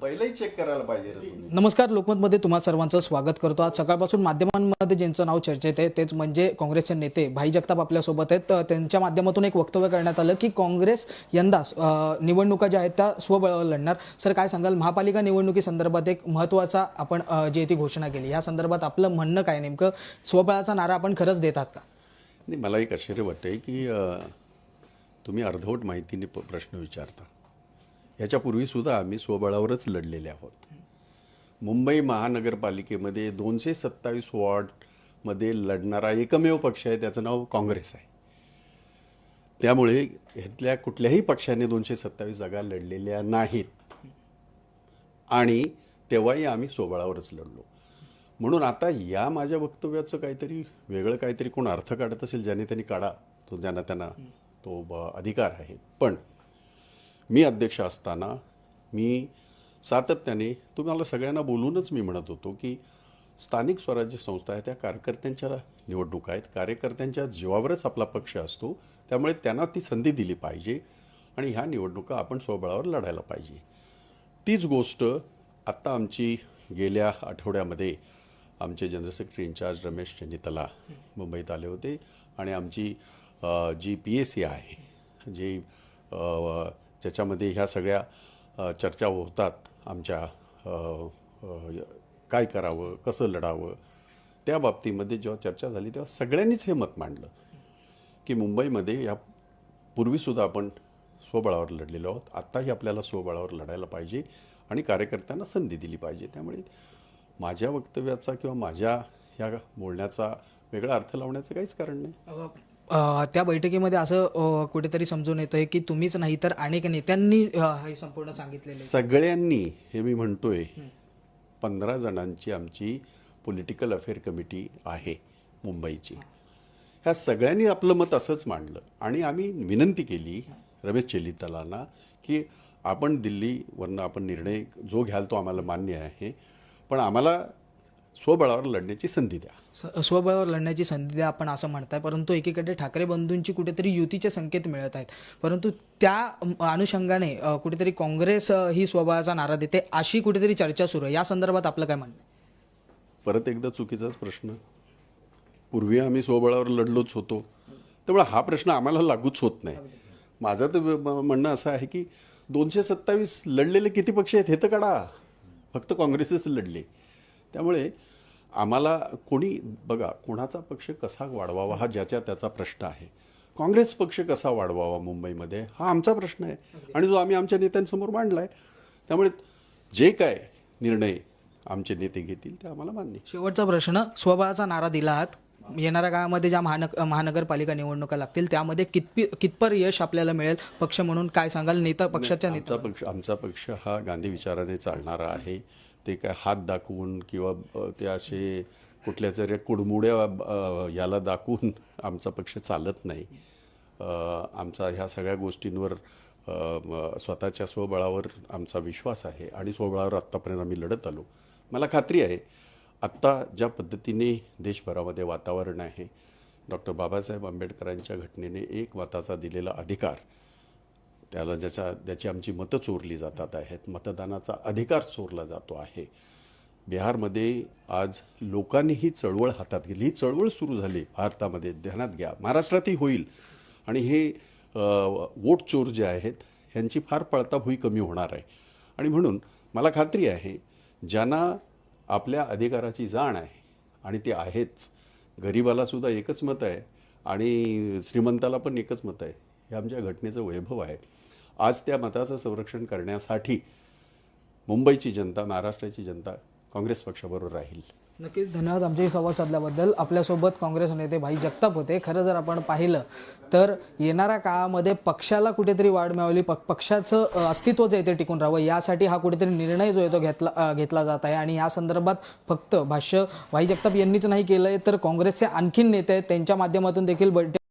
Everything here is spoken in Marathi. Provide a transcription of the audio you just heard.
पहिलेही चेक करायला पाहिजे रे तुम्ही. नमस्कार लोकमतमध्ये तुम्हा सर्वांचं स्वागत करतो. आज सकाळपासून माध्यमांमध्ये ज्यांचं नाव चर्चेत आहे तेच म्हणजे काँग्रेसचे नेते भाई जगताप आपल्यासोबत आहेत. तर त्यांच्या माध्यमातून एक वक्तव्य करण्यात आलं की काँग्रेस यंदा निवडणुका ज्या आहेत त्या स्वबळावर लढणार. सर काय सांगाल? महापालिका निवडणुकीसंदर्भात एक महत्त्वाचा आपण जी आहे ती घोषणा केली. या संदर्भात आपलं म्हणणं काय नेमकं? स्वबळाचा नारा आपण खरंच देतात का? नाही मला एक आश्चर्य वाटतंय की तुम्ही अर्धवट माहितीने प्रश्न विचारता. याच्यापूर्वीसुद्धा आम्ही स्वबळावरच लढलेले आहोत. मुंबई महानगरपालिकेमध्ये दोनशे सत्तावीस वॉर्डमध्ये लढणारा एकमेव पक्ष आहे त्याचं नाव काँग्रेस आहे. त्यामुळे ह्यातल्या कुठल्याही पक्षाने दोनशे सत्तावीस जागा लढलेल्या नाहीत. आणि तेव्हाही आम्ही सोबळावरच लढलो. म्हणून आता या माझ्या वक्तव्याचं काहीतरी वेगळं काहीतरी कोण अर्थ काढत असेल ज्याने त्यांनी काढा तो ज्यांना त्यांना तो अधिकार आहे. पण मी अध्यक्ष असताना मी सातत्याने तुम्हाला सगळ्यांना बोलूनच मी म्हणत होतो की स्थानिक स्वराज्य संस्था आहे त्या कार्यकर्त्यांच्या निवडणुका आहेत. कार्यकर्त्यांच्या जीवावरच आपला पक्ष असतो. त्यामुळे त्यांना ती संधी दिली पाहिजे आणि ह्या निवडणुका आपण स्वबळावर लढायला पाहिजे. तीच गोष्ट आत्ता आमची गेल्या आठवड्यामध्ये आमचे general secretary incharge Ramesh Chennithala मुंबईत आले होते आणि आमची जी पी एस सी आहे जी ज्याच्यामध्ये ह्या सगळ्या चर्चा होतात आमच्या काय करावं कसं लढावं त्या बाबतीमध्ये जेव्हा चर्चा झाली तेव्हा सगळ्यांनीच हे मत मांडलं. की मुंबईमध्ये या पूर्वीसुद्धा आपण स्वबळावर लढलेलो आहोत. आत्ताही आपल्याला स्वबळावर लढायला पाहिजे आणि कार्यकर्त्यांना संधी दिली पाहिजे. त्यामुळे माझ्या वक्तव्याचा किंवा माझ्या ह्या बोलण्याचा वेगळा अर्थ लावण्याचं काहीच कारण नाही. अ, त्या बैठकीमध्ये असं कुठेतरी समजून येतंय की तुम्हीच नाही तर अनेक नेत्यांनी हे संपूर्ण सांगितलेलं आहे. सगळ्यांनी हे मी म्हणतोय पंधरा जणांची आमची पॉलिटिकल अफेअर कमिटी आहे मुंबईची. ह्या सगळ्यांनी आपलं मत असंच मांडलं. आणि आम्ही विनंती केली रमेश चेलितलांना की आपण दिल्लीवरनं आपण निर्णय जो घ्याल तो आम्हाला मान्य आहे. पण आम्हाला स्वबळावर लढण्याची संधी द्या. स्वबळावर लढण्याची संधी द्या आपण असं म्हणताय. परंतु एकीकडे ठाकरे बंधूंची कुठेतरी युतीचे संकेत मिळत आहेत. परंतु त्या अनुषंगाने कुठेतरी काँग्रेस ही स्वबळाचा नारा देते अशी कुठेतरी चर्चा सुरू आहे. या संदर्भात आपलं काय म्हणणं? परत एकदा चुकीचाच प्रश्न. पूर्वी आम्ही स्वबळावर लढलोच होतो. त्यामुळे हा प्रश्न आम्हाला लागूच होत नाही. माझं तर म्हणणं असं आहे की दोनशे सत्तावीस लढलेले किती पक्ष आहेत हे तर काढा. फक्त काँग्रेसच लढले. त्यामुळे आम्हाला कोणी बघा कोणाचा पक्ष कसा वाढवावा हा ज्याच्या त्याचा प्रश्न आहे. काँग्रेस पक्ष कसा वाढवावा मुंबईमध्ये हा आमचा प्रश्न आहे. आणि जो आम्ही आमच्या नेत्यांसमोर मांडला आहे त्यामुळे जे काय निर्णय आमचे नेते घेतील ते आम्हाला मान्य. शेवटचा प्रश्न स्वबळाचा नारा दिला आहात. येणाऱ्या काळामध्ये ज्या महानग महानगरपालिका निवडणुका लागतील त्यामध्ये कितपी कितपर यश आपल्याला मिळेल? पक्ष म्हणून काय सांगाल? नेता पक्षाच्या नेता पक्ष आमचा पक्ष हा गांधी विचाराने चालणारा आहे. ते काय हात दाखवून किंवा ते असे कुठल्या तरी कुडमुड्या याला दाखवून आमचा पक्ष चालत नाही. आमचा ह्या सगळ्या गोष्टींवर स्वतःच्या स्वबळावर आमचा विश्वास आहे आणि स्वबळावर आत्तापर्यंत आम्ही लढत आलो. मला खात्री आहे आत्ता ज्या पद्धतीने देशभरामध्ये वातावरण आहे डॉक्टर बाबासाहेब आंबेडकरांच्या घटनेने एक मताचा दिलेला अधिकार त्याला ज्याचा ज्याची आमची मतं चोरली जातात आहेत मतदानाचा अधिकार चोरला जातो आहे. बिहारमध्ये आज लोकांनी ही चळवळ हातात घेतली. ही चळवळ सुरू झाली. भारतामध्ये ध्यानात घ्या. महाराष्ट्रातही होईल. आणि हे वोट चोर जे आहेत ह्यांची फार पळताभुई कमी होणार आहे. आणि म्हणून मला खात्री आहे ज्यांना आपल्या अधिकाराची जाण आहे आणि ते आहेच. गरिबालासुद्धा एकच मत आहे आणि श्रीमंताला पण एकच मत आहे. हे आमच्या घटनेचं वैभव आहे. आज त्या मताचं संरक्षण करण्यासाठी मुंबईची जनता महाराष्ट्राची जनता काँग्रेस पक्षाबरोबर राहील. नक्कीच धन्यवाद आमच्याशी संवाद साधल्याबद्दल. आपल्यासोबत काँग्रेस नेते भाई जगताप होते. खरं जर आपण पाहिलं तर येणाऱ्या काळामध्ये पक्षाला कुठेतरी वाढ मिळावली पक पक्षाचं अस्तित्व जे ते टिकून राहावं. यासाठी हा कुठेतरी निर्णय जो आहे तो घेतला घेतला जात आहे. आणि या संदर्भात फक्त भाष्य भाई जगताप यांनीच नाही केलं आहे तर काँग्रेसचे आणखीन नेते आहेत. त्यांच्या माध्यमातून देखील बैठक